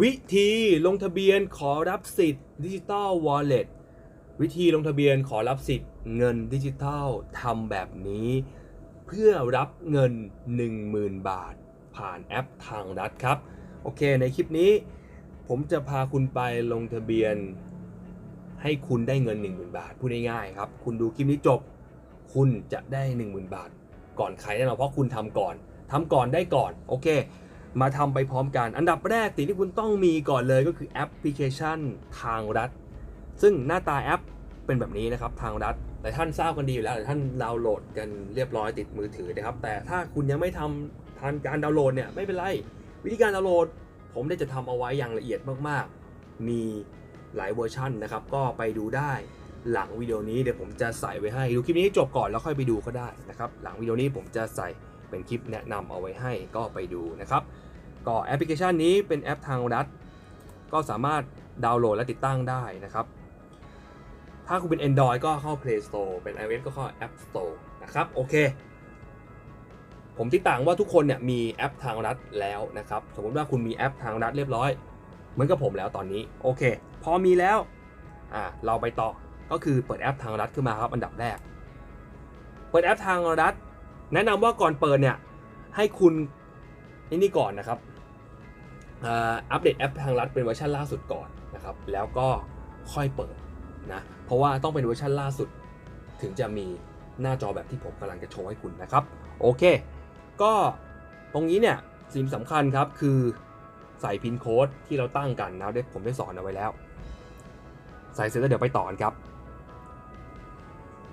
วิธีลงทะเบียนขอรับสิทธิ์ดิจิ t a ลวอลเล็ตวิธีลงทะเบียนขอรับสิทธิ์เงินดิจิทัลทำแบบนี้ เพื่อรับเงิน 10,000 บาท ผ่านแอปทางรัฐครับ โอเค ในคลิปนี้ ผมจะพาคุณไปลงทะเบียน ให้คุณได้เงิน 10,000 บาท พูดง่ายๆครับ คุณดูคลิปนี้จบ คุณจะได้ 10,000 บาท ก่อนใครแน่นอนเพราะคุณทำก่อนทำก่อนได้ก่อน โอเค มาทำไปพร้อมกัน อันดับแรกสิ่งที่คุณต้องมีก่อนเลยก็คือแอปพลิเคชันทางรัฐ ซึ่งหน้าตาแอปเป็นแบบนี้นะครับทางรัฐแต่ท่านทราบกันดีอยู่แล้วแต่ท่านดาวน์โหลดกันเรียบร้อยติดมือถือนะครับ แต่ถ้าคุณยังไม่ทำทานการดาวน์โหลดเนี่ยไม่เป็นไร วิธีการดาวน์โหลด ผมได้จะทำเอาไว้อย่างละเอียดมากๆ มีหลายเวอร์ชันนะครับ ก็ไปดูได้หลังวิดีโอนี้เดี๋ยวผมจะใส่ไว้ให้ดูคลิปนี้จบก่อนแล้วค่อยไปดูก็ได้นะครับ หลังวิดีโอนี้ผมจะใส่เป็นคลิปแนะนำเอาไว้ให้ก็ไปดูนะครับ ก็แอปพลิเคชันนี้เป็นแอปทางรัฐ ก็สามารถดาวน์โหลดและติดตั้งได้นะครับ ถ้าคุณเป็น Android ก็เข้า Play Store เป็น iOS ก็เข้า App Store นะครับ โอเค ผมที่ต่างว่าทุกคนเนี่ยมีแอปทางรัฐแล้วนะครับ สมมติว่าคุณมีแอปทางรัฐเรียบร้อย เหมือนกับผมแล้วตอนนี้ โอเค พอมีแล้วอ่าเราไปต่อ ก็คือเปิดแอปทางรัฐขึ้นมาครับ อันดับแรก เปิดแอปทางรัฐ แนะนำว่าก่อนเปิดเนี่ยให้คุณนี่นี่ก่อนนะครับ อัปเดตแอปทางรัฐเป็นเวอร์ชันล่าสุดก่อนนะครับ แล้วก็ค่อยเปิดนะ เพราะว่าต้องเป็นเวอร์ชันล่าสุด ถึงจะมีหน้าจอแบบที่ผมกำลังจะโชว์ให้คุณนะครับ โอเค ก็ตรงนี้เนี่ยสิ่งสำคัญครับคือใส่พินโค้ดที่เราตั้งกันนะได้ผมได้สอนเอาไว้แล้ว ใส่เสร็จแล้วเดี๋ยวไปต่อนครับ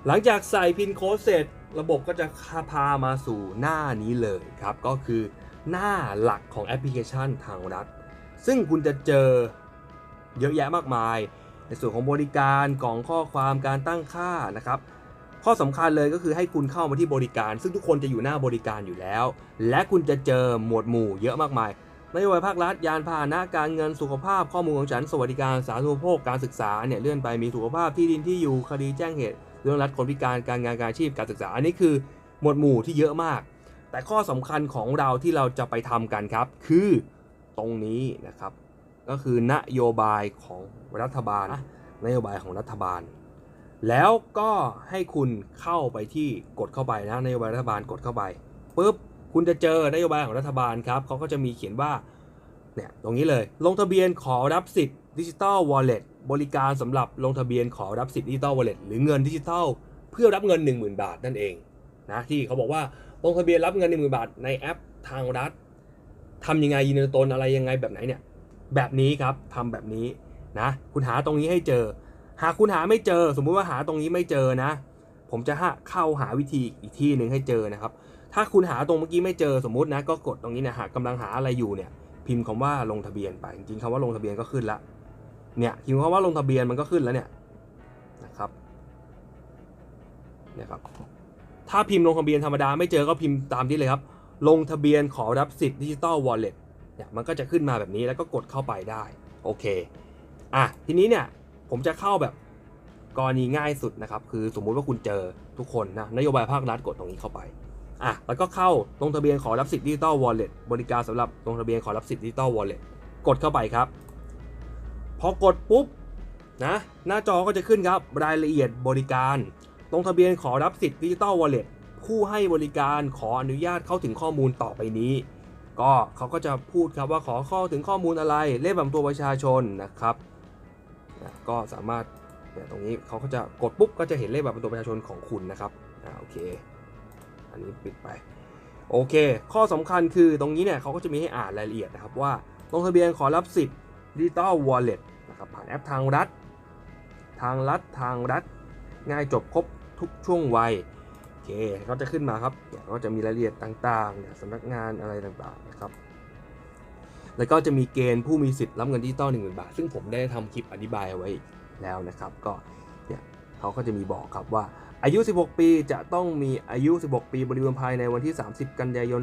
หลังจากใส่พินโค้ดเสร็จระบบก็จะพามาสู่หน้านี้เลยครับ ก็คือ หน้าหลักของแอปพลิเคชันทางรัฐ ซึ่งคุณจะเจอเยอะแยะมากมาย ในส่วนของบริการกล่องข้อความการตั้งค่านะครับข้อสำคัญเลยก็คือให้คุณเข้ามาที่บริการ ซึ่งทุกคนจะอยู่หน้าบริการอยู่แล้ว และคุณจะเจอหมวดหมู่เยอะมากมายนโยบายภาครัฐยานพาหนะการเงินสุขภาพข้อมูลของฉันสวัสดิการสาธารณูปโภคการศึกษาเนี่ยเลื่อนไปมีสุขภาพที่ดินที่อยู่คดีแจ้งเหตุ เรื่องรัฐคนพิการการงานการอาชีพการศึกษา อันนี้คือหมวดหมู่ที่เยอะมาก แต่ข้อสำคัญของเราที่เราจะไปทำกันครับ คือตรงนี้นะครับ ก็คือนโยบายของรัฐบาลนะนโยบายของรัฐบาล แล้วก็ให้คุณเข้าไปที่กดเข้าไปนะนโยบายรัฐบาลกดเข้าไปปุ๊บคุณจะเจอนโยบายของรัฐบาลครับเขาก็จะมีเขียนว่าเนี่ยตรงนี้เลยลงทะเบียนขอรับสิทธิ์ดิจิ t a ลวอลเล็ตบริการสำหรับลงทะเบียนขอรับสิทธิ์ดิจิ t a ลวอลเล็ตหรือเงินดิจิทัล เพื่อรับเงิน 10,000 บาทนั่นเองนะที่เขาบอกว่า ลงทะเบียนรับเงิน10,000บาทในแอปทางรัฐทำยังไงยืนตนอะไรยังไงแบบไหนเนี่ยแบบนี้ครับทำแบบนี้นะคุณหาตรงนี้ให้เจอ หากคุณหาไม่เจอ สมมุติว่าหาตรงนี้ไม่เจอนะ ผมจะเข้าหาวิธีอีกที่หนึ่งให้เจอนะครับ ถ้าคุณหาตรงเมื่อกี้ไม่เจอสมมุตินะก็กดตรงนี้นะหากกำลังหาอะไรอยู่เนี่ยพิมพ์คำว่าลงทะเบียนไป จริงๆคำว่าลงทะเบียนก็ขึ้นละเนี่ยพิมพ์คำว่าลงทะเบียนมันก็ขึ้นแล้วเนี่ยนะครับเนี่ยครับ ถ้าพิมพ์ลงทะเบียนธรรมดาไม่เจอก็พิมพ์ตามที่เลยครับ ลงทะเบียนขอรับสิทธิ์ดิจิตอลวอลเล็ตเนี่ยมันก็จะขึ้นมาแบบนี้แล้วก็กดเข้าไปได้โอเคอะทีนี้เนี่ยผมจะเข้าแบบกรณีง่ายสุดนะครับ คือสมมุติว่าคุณเจอทุกคนนะนโยบายภาครัฐกดตรงนี้เข้าไปอะแล้วก็เข้าลงทะเบียนขอรับสิทธิ์ดิจิตอลวอลเล็ตบริการสำหรับลงทะเบียนขอรับสิทธิ์ดิจิตอลวอลเล็ตกดเข้าไปครับ พอกดปุ๊บนะหน้าจอก็จะขึ้นครับรายละเอียดบริการ ลงทะเบียนขอรับสิทธิ์ดิจิตอลวอลเล็ตผู้ให้บริการขออนุญาตเข้าถึงข้อมูลต่อไปนี้ ก็เขาก็จะพูดครับว่าขอเข้าถึงข้อมูลอะไรเลขบัตรตัวประชาชนนะครับนะก็สามารถเนี่ยตรงนี้เขาก็จะกดปุ๊บก็จะเห็นเลขบัตรตัวประชาชนของคุณนะครับอ่าโอเค อันนี้ปิดไปโอเค ข้อสำคัญคือตรงนี้เนี่ยเขาก็จะมีให้อ่านรายละเอียดนะครับว่าลงทะเบียนขอรับสิทธิ์ดิจิตอลวอลเล็ตนะครับผ่านแอปทางรัฐ ทางรัฐทางรัฐ ง่ายจบครบ ทุกช่วงวัยโอเคเขาจะขึ้นมาครับเนี่ยก็จะมีรายละเอียดต่างๆเนี่ยสำนักงานอะไรต่างๆนะครับแล้วก็จะมีเกณฑ์ผู้มีสิทธิ์รับเงินดิจิตอลหนึ่งหมื่นบาท ซึ่งผมได้ทำคลิปอธิบายเอาไว้แล้วนะครับ ก็เนี่ยเขาก็จะมีบอกครับว่าอายุ 16 ปีจะต้องมีอายุ 16 ปีบริบูรณ์ภายในวันที่ 30 กันยายน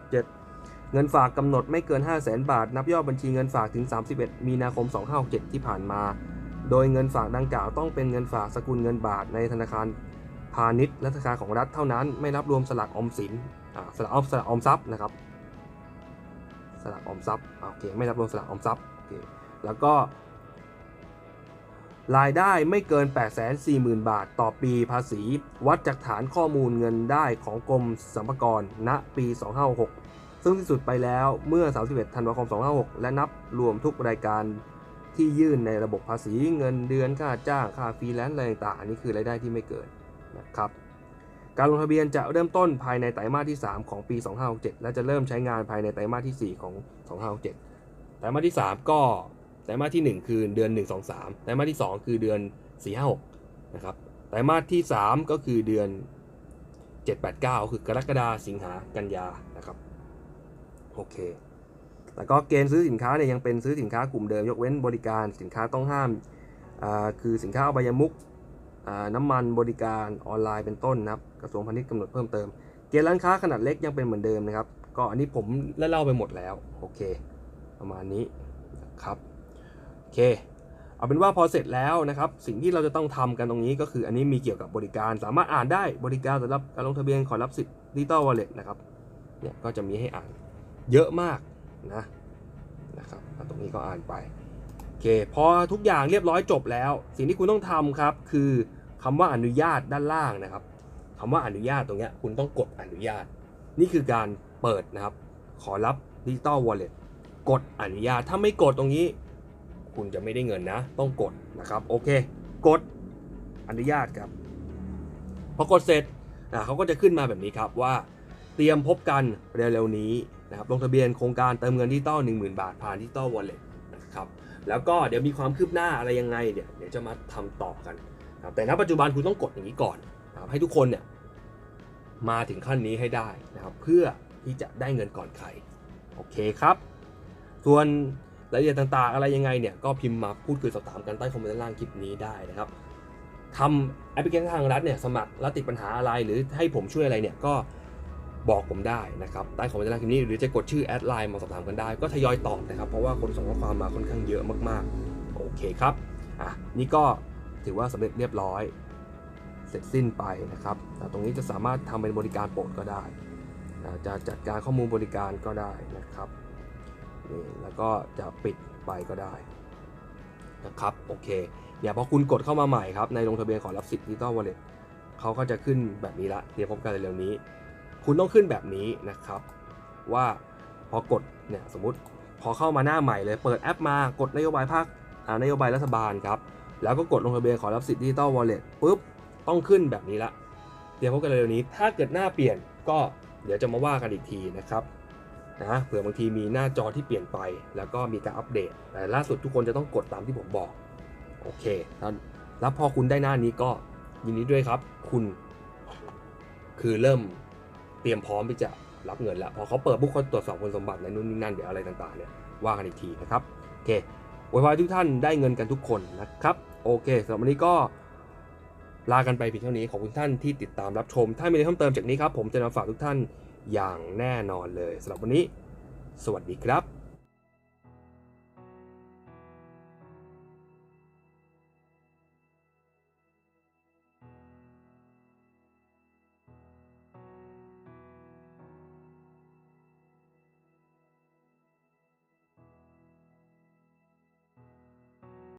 2567 เงินฝากกำหนดไม่เกิน 5 0 0แสนบาท นับยอดบัญชีเงินฝากถึง 31 มีนาคม 2567 ที่ผ่านมา โดยเงินฝากดังกล่าวต้องเป็นเงินฝากสกุลเงินบาทในธนาคาร พาณิชย์และธนาคารของรัฐเท่านั้น ไม่นับรวมสลากออมสินสลากออมสลากออมทรัพย์นะครับสลากออมทรัพย์โอเคไม่นับรวมสลากออมทรัพย์โอเคแล้วก็รายได้ไม่เกิน 840,000 บาทต่อปีภาษี วัดจากฐานข้อมูลเงินได้ของกรมสรรพากรณปี 2566 ซึ่งที่สุดไปแล้วเมื่อ 31 ธันวาคม 2566 และนับรวมทุกรายการที่ยื่นในระบบภาษีเงินเดือนค่าจ้างค่าฟรีแลนซ์อะไรต่างๆอันนี้คือรายได้ที่ไม่เกิน นะครับการลงทะเบียนจะเริ่มต้นภายในไตรมาสที่ 3 ของปี 2567 และจะเริ่มใช้งานภายในไตรมาสที่ 4 ของ 2567 ไตรมาสที่ 3 ก็ไตรมาสที่ 1 คือเดือน 1 2 3 ไตรมาสที่ 2 คือเดือน 4 5 6 นะครับ ไตรมาสที่ 3 ก็คือเดือน 7 8 9 คือกรกฎาสิงหากันยานะครับ โอเค แล้วก็เกณฑ์ซื้อสินค้าเนี่ยยังเป็นซื้อสินค้ากลุ่มเดิมยกเว้นบริการสินค้าต้องห้าม คือสินค้าอบายมุก น้ำมันบริการออนไลน์เป็นต้นนะครับกระทรวงพาณิชย์กำหนดเพิ่มเติม เกณฑ์ร้านค้าขนาดเล็กยังเป็นเหมือนเดิมนะครับ ก็อันนี้ผมเล่าไปหมดแล้วโอเค ประมาณนี้นะครับโอเค เอาเป็นว่าพอเสร็จแล้วนะครับ สิ่งที่เราจะต้องทำกันตรงนี้ก็คืออันนี้มีเกี่ยวกับบริการสามารถอ่านได้บริการสำหรับการลงทะเบียนขอรับสิทธิ์ดิจิตอลวอลเล็ตนะครับเนี่ยก็จะมีให้อ่านเยอะมากนะนะครับตรงนี้ก็อ่านไป เคพอทุกอย่างเรียบร้อยจบแล้ว สิ่งที่คุณต้องทำครับ คือคำว่าอนุญาตด้านล่างนะครับคำว่าอนุญาตตรงนี้คุณต้องกดอนุญาต นี่คือการเปิดนะครับ ขอรับดิจิตอลวอลเล็ตกดอนุญาตถ้าไม่กดตรงนี้ คุณจะไม่ได้เงินนะ ต้องกดนะครับโอเค กดอนุญาตครับพอกดเสร็จอะเขาก็จะขึ้นมาแบบนี้ครับว่า เตรียมพบกันเร็วๆนี้นะครับลงทะเบียนโครงการเติมเงินดิจิตอล10,000 บาทผ่านดิจิตอลวอลเล็ตนะครับ แล้วก็เดี๋ยวมีความคืบหน้าอะไรยังไงเดี๋ยวเดี๋ยวจะมาทำต่อกันนะครับแต่ณปัจจุบันคุณต้องกดอย่างนี้ก่อนนะครับให้ทุกคนเนี่ยมาถึงขั้นนี้ให้ได้นะครับเพื่อที่จะได้เงินก่อนใครโอเคครับ ส่วนรายละเอียดต่างๆ อะไรยังไงเนี่ยก็พิมพ์มาพูดคุยสอบถามกันใต้คอมเมนต์ด้านล่างคลิปนี้ได้นะครับทำแอปพลิเคชันทางรัฐเนี่ยสมัครแล้วติดปัญหาอะไรหรือให้ผมช่วยอะไรเนี่ยก็ บอกผมได้นะครับใต้คอมเมนต์ด้านล่างคลิปนี้หรือจะกดชื่อแอดไลน์มาสอบถามกันได้ก็ทยอยตอบนะครับ เพราะว่าคนส่งข้อความมาค่อนข้างเยอะมากๆ โอเคครับอะนี่ก็ถือว่าสำเร็จเรียบร้อย เสร็จสิ้นไปนะครับแต่ตรงนี้จะสามารถทำเป็นบริการโปรดก็ได้ จะจัดการข้อมูลบริการก็ได้นะครับนี่แล้วก็จะปิดไปก็ได้นะครับโอเคเดี๋ยวพอคุณกดเข้ามาใหม่ครับในลงทะเบียนขอรับสิทธิ์ดิจิตอลวอลเล็ตเขาก็จะขึ้นแบบนี้ละเดี๋ยวพบกันเร็วๆนี้ คุณต้องขึ้นแบบนี้นะครับ ว่าพอกดเนี่ยสมมติพอเข้ามาหน้าใหม่เลยเปิดแอปมากดนโยบายภาคนโยบายรัฐบาลครับ แล้วก็กดลงทะเบียนขอรับสิทธิ์ดิจิตอลวอลเล็ตปุ๊บต้องขึ้นแบบนี้ละเดี๋ยวพบกันเร็วนี้ ถ้าเกิดหน้าเปลี่ยนก็เดี๋ยวจะมาว่ากันอีกทีนะครับนะเผื่อบางทีมีหน้าจอที่เปลี่ยนไป แล้วก็มีการอัปเดตแต่ล่าสุดทุกคนจะต้องกดตามที่ผมบอกโอเคแล้วแล้วพอคุณได้หน้านี้ก็ยินดีด้วยครับ คุณคือเริ่ม ตรียมพร้อมที่จะรับเงินแล้วพอเขาเปิดบุคคลตรวจสอบคุณสมบัติในนู่นนี่นั่นเดี๋ยวอะไรต่างๆเนี่ยว่ากันอีกทีนะครับโอเคไว้พรทุกท่านได้เงินกันทุกคนนะครับ โอเคสำหรับวันนี้ก็ลากันไปเพียงเท่านี้ขอบคุณท่านที่ติดตามรับชม ถ้ามีอะไรเพิ่มเติมจากนี้ครับ ผมจะนำฝากทุกท่านอย่างแน่นอนเลยสำหรับวันนี้ สวัสดีครับ